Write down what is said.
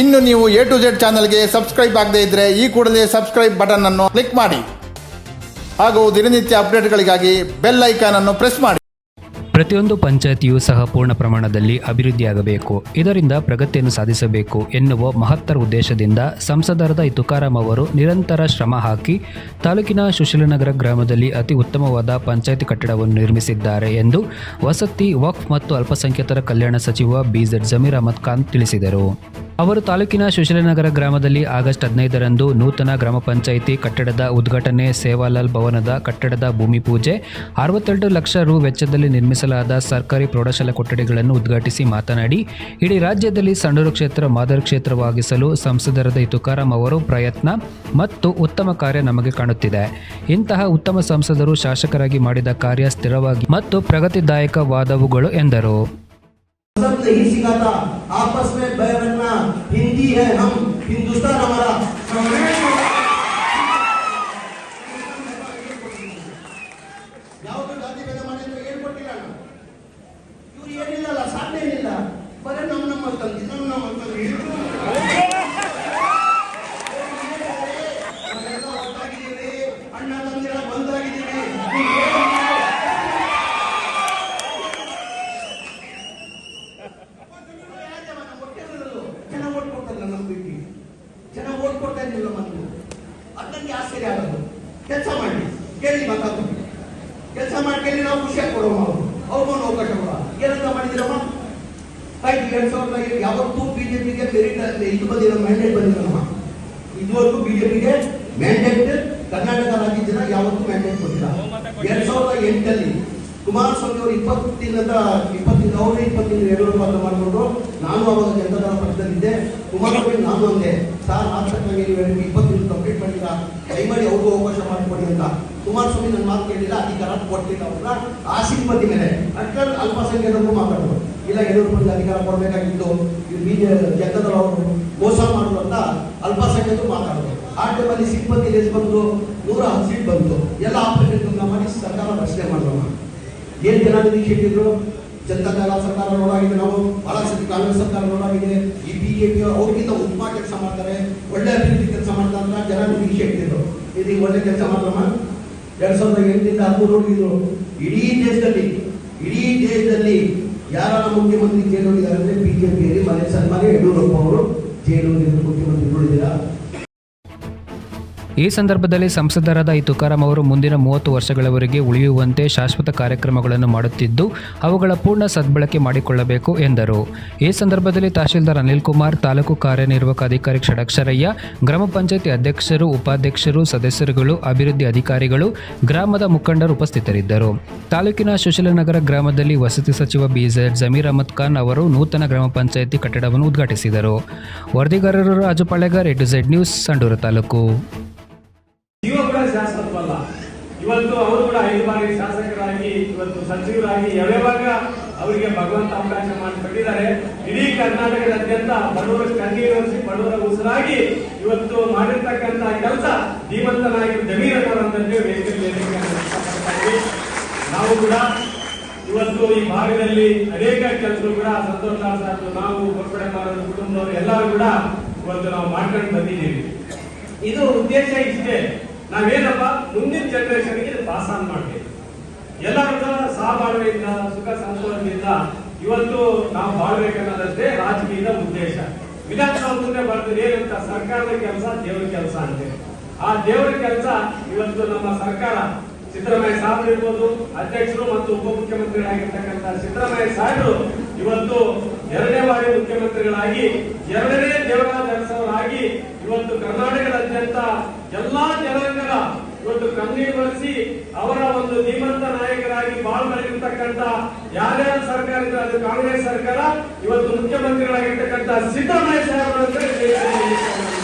ಇನ್ನು ನೀವು A to Z ಚಾನಲ್ಗೆ ಸಬ್ಸ್ಕ್ರೈಬ್ ಆಗದೇ ಇದ್ದರೆ ಈ ಕೂಡಲೇ ಸಬ್ಸ್ಕ್ರೈಬ್ ಬಟನ್ ಅನ್ನು ಕ್ಲಿಕ್ ಮಾಡಿ. ಹಾಗೂ ದಿನನಿತ್ಯ ಅಪ್ಡೇಟ್ಗಳಿಗಾಗಿ ಬೆಲ್ ಐಕಾನ್ ಅನ್ನು ಪ್ರೆಸ್ ಮಾಡಿ. ಪ್ರತಿಯೊಂದು ಪಂಚಾಯತಿಯೂ ಸಹ ಪೂರ್ಣ ಪ್ರಮಾಣದಲ್ಲಿ ಅಭಿವೃದ್ಧಿಯಾಗಬೇಕು. ಇದರಿಂದ ಪ್ರಗತಿಯನ್ನು ಸಾಧಿಸಬೇಕು ಎನ್ನುವ ಮಹತ್ತರ ಉದ್ದೇಶದಿಂದ ಸಂಸದರಾದ ತುಕಾರಾಂ ಅವರು ನಿರಂತರ ಶ್ರಮ ಹಾಕಿ ತಾಲೂಕಿನ ಸುಶೀಲನಗರ ಗ್ರಾಮದಲ್ಲಿ ಅತಿ ಉತ್ತಮವಾದ ಪಂಚಾಯತಿ ಕಟ್ಟಡವನ್ನು ನಿರ್ಮಿಸಿದ್ದಾರೆ ಎಂದು ವಸತಿ, ವಕ್ಫ್ ಮತ್ತು ಅಲ್ಪಸಂಖ್ಯಾತರ ಕಲ್ಯಾಣ ಸಚಿವ ಬಿಜೆಡ್ ಜಮೀರ್ ಅಹಮದ್ ಖಾನ್ ತಿಳಿಸಿದರು. ಅವರು ತಾಲೂಕಿನ ಸುಶೀಲನಗರ ಗ್ರಾಮದಲ್ಲಿ ಆಗಸ್ಟ್ ಹದಿನೈದರಂದು ನೂತನ ಗ್ರಾಮ ಪಂಚಾಯಿತಿ ಕಟ್ಟಡದ ಉದ್ಘಾಟನೆ, ಸೇವಾಲಾಲ್ ಭವನದ ಕಟ್ಟಡದ ಭೂಮಿ ಪೂಜೆ, ಅರವತ್ತೆರಡು ಲಕ್ಷ ರು ವೆಚ್ಚದಲ್ಲಿ ನಿರ್ಮಿಸಲಾದ ಸರ್ಕಾರಿ ಪ್ರೌಢಶಾಲಾ ಕೊಠಡಿಗಳನ್ನು ಉದ್ಘಾಟಿಸಿ ಮಾತನಾಡಿ, ಇಡೀ ರಾಜ್ಯದಲ್ಲಿ ಸಂಡೂರು ಕ್ಷೇತ್ರ, ಮಾದರಿ ಕ್ಷೇತ್ರವಾಗಿಸಲು ಸಂಸದರಾದ ತುಕಾರಾಂ ಅವರು ಪ್ರಯತ್ನ ಮತ್ತು ಉತ್ತಮ ಕಾರ್ಯ ನಮಗೆ ಕಾಣುತ್ತಿದೆ. ಇಂತಹ ಉತ್ತಮ ಸಂಸದರು ಶಾಸಕರಾಗಿ ಮಾಡಿದ ಕಾರ್ಯ ಸ್ಥಿರವಾಗಿ ಮತ್ತು ಪ್ರಗತಿದಾಯಕವಾದವುಗಳು ಎಂದರು. सब नहीं सिखाता। आपस में भय बनना हिंदी है हम हिंदुस्तान हमारा। ಮಾತಾಡ್ತಾರೆ ಕೆಲಸ ಮಾಡಿ ನಾವು ಖುಷಿಯಾಗಿ ಕೊಡೋಣ ಅವರು ಅವ್ರಿಗೊಂದು ಅವಕಾಶ ಕೊಡ ಏನಂತ ಮಾಡಿದಿರಮ್ಮ ಆಯ್ತು ಎರಡ್ ಸಾವಿರದ ಐದು ಯಾವತ್ತೂ ಬಿಜೆಪಿಗೆ ಮೆರಿಟ್ ಇದು ಬಂದಿರೋ ಮ್ಯಾಂಡೇಟ್ ಬಂದಿರಮ್ಮ ಇದುವರೆಗೂ ಬಿಜೆಪಿಗೆ ಮ್ಯಾಂಡೇಟ್ ಕರ್ನಾಟಕ ರಾಜ್ಯದಿಂದ ಯಾವತ್ತೂ ಮ್ಯಾಂಡೇಟ್ ಬಂದಿಲ್ಲ. ಎರಡ್ ಸಾವಿರದ ಎಂಟಲ್ಲಿ ಕುಮಾರಸ್ವಾಮಿ ಅವರು ಇಪ್ಪತ್ತಿನದ ಇಪ್ಪತ್ತಿನ, ಅವರು ಇಪ್ಪತ್ತಿನ ಎರಡು ಪಾತ್ರ ಮಾಡಿಕೊಂಡು ನಾನು ಅವಾಗ ಜನತಾ ದಳ ಪಕ್ಷದಲ್ಲಿದ್ದೆ. ಕುಮಾರಸ್ವಾಮಿ ನಾನು ಅಂದೆ, ಸರ್ ಮಾಡಿಲ್ಲ ದಯಮಾಡಿ ಅವ್ರಿಗೂ ಅವಕಾಶ ಮಾಡಿಕೊಡಿ ಅಂತ ಕುಮಾರಸ್ವಾಮಿ ನನ್ನ ಮಾತು ಕೇಳಿಲ್ಲ, ಅಧಿಕಾರ ಕೊಟ್ಟಿಲ್ಲ ಅವ್ರನ್ನ ಆ ಬಂದಿ ಮೇಲೆ. ಅಟ್ಲ ಅಲ್ಪಸಂಖ್ಯಾತರು ಮಾತಾಡೋದು ಇಲ್ಲ ಎಲ್ಲರೂ ಮಂದಿ ಅಧಿಕಾರ ಕೊಡಬೇಕಾಗಿತ್ತು. ಬಿ ದಳ ಅವರು ಮೋಸ ಮಾಡೋದು ಅಂತ ಅಲ್ಪಸಂಖ್ಯಾತರು ಮಾತಾಡೋದು ಆ ಟೈಮಲ್ಲಿ ಸಿಬ್ಬಂದಿ ಲೇಸ್ ಬಂತು? ನೂರ ಹತ್ತು ಸೀಟ್ ಬಂತು. ಎಲ್ಲ ಆಪರೇಷನ್ ಮಾಡಿ ಸರ್ಕಾರ ರಚನೆ ಮಾಡೋಣ ಏನ್ ಜನ ನಿರೀಕ್ಷೆ ಇಟ್ಟಿದ್ರು ಜನತಾ ಸರ್ಕಾರ ನೋಡಾಗಿದೆ ನಾವು. ಬಹಳ ಸತಿ ಕಾಂಗ್ರೆಸ್ ಸರ್ಕಾರ ನೋಡಾಗಿದೆ ಈ ಬಿಜೆಪಿ ಅವ್ರಿಗಿಂತ ಉತ್ತಮ ಕೆಲಸ ಮಾಡ್ತಾರೆ, ಒಳ್ಳೆ ಅಭಿವೃದ್ಧಿ ಕೆಲಸ ಮಾಡ್ತಾರೆ ಅಂತ ಜನ ನಿರೀಕ್ಷೆ ಇಟ್ಟಿದ್ರು ಇದು ಒಳ್ಳೆ ಕೆಲಸ ಮಾಡ್ರಮ್ಮ ಎರಡ್ ಸಾವಿರದ ಎಂಟರಿಂದ ಹತ್ತು ನೋಡಿದ್ರು ಇಡೀ ದೇಶದಲ್ಲಿ ಇಡೀ ದೇಶದಲ್ಲಿ ಯಾರ ಮುಖ್ಯಮಂತ್ರಿ ಜೈಲು ಬಿ ಅಂದ್ರೆ ಬಿಜೆಪಿಯಲ್ಲಿ ಮನೆ ಸನ್ಮಾನ ಯಡಿಯೂರಪ್ಪ ಅವರು ಜೈಲು ಮುಖ್ಯಮಂತ್ರಿ ಈ ಸಂದರ್ಭದಲ್ಲಿ ಸಂಸದರಾದ ಈ ತುಕಾರಾಂ ಅವರು ಮುಂದಿನ ಮೂವತ್ತು ವರ್ಷಗಳವರೆಗೆ ಉಳಿಯುವಂತೆ ಶಾಶ್ವತ ಕಾರ್ಯಕ್ರಮಗಳನ್ನು ಮಾಡುತ್ತಿದ್ದು, ಅವುಗಳ ಪೂರ್ಣ ಸದ್ಬಳಕೆ ಮಾಡಿಕೊಳ್ಳಬೇಕು ಎಂದರು. ಈ ಸಂದರ್ಭದಲ್ಲಿ ತಹಶೀಲ್ದಾರ್ ಅನಿಲ್ ಕುಮಾರ್, ತಾಲೂಕು ಕಾರ್ಯನಿರ್ವಾಹಕ ಅಧಿಕಾರಿ ಷಡಕ್ಷರಯ್ಯ, ಗ್ರಾಮ ಪಂಚಾಯತಿ ಅಧ್ಯಕ್ಷರು, ಉಪಾಧ್ಯಕ್ಷರು, ಸದಸ್ಯರುಗಳು, ಅಭಿವೃದ್ಧಿ ಅಧಿಕಾರಿಗಳು, ಗ್ರಾಮದ ಮುಖಂಡರು ಉಪಸ್ಥಿತರಿದ್ದರು. ತಾಲೂಕಿನ ಸುಶೀಲನಗರ ಗ್ರಾಮದಲ್ಲಿ ವಸತಿ ಸಚಿವ ಬಿಜೆಡ್ ಜಮೀರ್ ಅಹಮದ್ ಖಾನ್ ಅವರು ನೂತನ ಗ್ರಾಮ ಪಂಚಾಯತಿ ಕಟ್ಟಡವನ್ನು ಉದ್ಘಾಟಿಸಿದರು. ವರದಿಗಾರರು Raju Palegar, A to Z news, Sandur taluk. ಇವತ್ತು ಅವರು ಕೂಡ ಐದು ಬಾರಿ ಶಾಸಕರಾಗಿ, ಇವತ್ತು ಸಚಿವರಾಗಿ ಯಾವ್ಯಾವಾಗ ಅವರಿಗೆ ಭಗವಂತ ಅವಕಾಶ ಮಾಡಿಕೊಟ್ಟಿದ್ದಾರೆ. ಇಡೀ ಕರ್ನಾಟಕದಾದ್ಯಂತ ಬಡವರ ಕಣ್ಣೀರು ಬಡವರ ಉಸಿರಾಗಿ ಇವತ್ತು ಮಾಡಿರ್ತಕ್ಕಂತ ಕೆಲಸ ಧೀಮಂತನಾಗಿ ಜಮೀರನ್ನವರಂತೆ ವೇದಿಕೆ ನಾವು ಕೂಡ ಇವತ್ತು ಈ ಭಾಗದಲ್ಲಿ ಅನೇಕ ಕೆಲಸಗಳು ಕೂಡ ಸಂತೋಷ ನಾವು ಕೊಪ್ಪಡೆ ಮಾಡುವ ಕುಟುಂಬದವರು ಎಲ್ಲರೂ ಕೂಡ ಇವತ್ತು ನಾವು ಮಾಡ್ಕೊಂಡು ಬಂದಿದ್ದೀವಿ. ಇದು ಉದ್ದೇಶ ಇಷ್ಟೇ. ನಾವೇನಪ್ಪ, ಮುಂದಿನ ಜನರೇಷನ್ಗೆ ಪಾಸ್ ಆನ್ ಮಾಡಬೇಕು. ಎಲ್ಲರೂ ಕೂಡ ಸಹಬಾಳ್ವೆಯಿಂದ ಸುಖ ಸಂತೋಷದಿಂದ ಇವತ್ತು ನಾವು ಬಾಳ್ಬೇಕನ್ನೋದಷ್ಟೇ ರಾಜಕೀಯದ ಉದ್ದೇಶ. ವಿಧಾನಸಭಾ ಮುಂದೆ ಬರ್ತದೆ ಏನಂತ, ಸರ್ಕಾರದ ಕೆಲಸ ದೇವರ ಕೆಲಸ ಅಂತೇಳಿ ಆ ದೇವರ ಕೆಲಸ ಇವತ್ತು ನಮ್ಮ ಸರ್ಕಾರ ಸಿದ್ದರಾಮಯ್ಯ ಸಾಹೇಬರು ಇರ್ಬೋದು, ಅಧ್ಯಕ್ಷರು ಮತ್ತು ಉಪಮುಖ್ಯಮಂತ್ರಿಗಳಾಗಿರ್ತಕ್ಕಂಥ ಸಿದ್ದರಾಮಯ್ಯ ಸಾಹೇಬರು ಇವತ್ತು ಎರಡನೇ ಬಾರಿ ಮುಖ್ಯಮಂತ್ರಿಗಳಾಗಿ, ಎರಡನೇ ದೇವರ ಅರಸವರಾಗಿ ಇವತ್ತು ಕರ್ನಾಟಕದಾದ್ಯಂತ ಎಲ್ಲಾ ಜನಾಂಗದ ಇವತ್ತು ಕಣ್ಣೀರು ಬಳಸಿ ಅವರ ಒಂದು ಧೀಮಂತ ನಾಯಕರಾಗಿ ಬಾಳ್ಬಲಿರ್ತಕ್ಕಂಥ ಯಾರ್ಯಾರ ಸರ್ಕಾರ ಇದ್ರೆ ಅದು ಕಾಂಗ್ರೆಸ್ ಸರ್ಕಾರ, ಇವತ್ತು ಮುಖ್ಯಮಂತ್ರಿಗಳಾಗಿರ್ತಕ್ಕಂಥ ಸಿದ್ದರಾಮಯ್ಯ ಸಾಹೇಬರು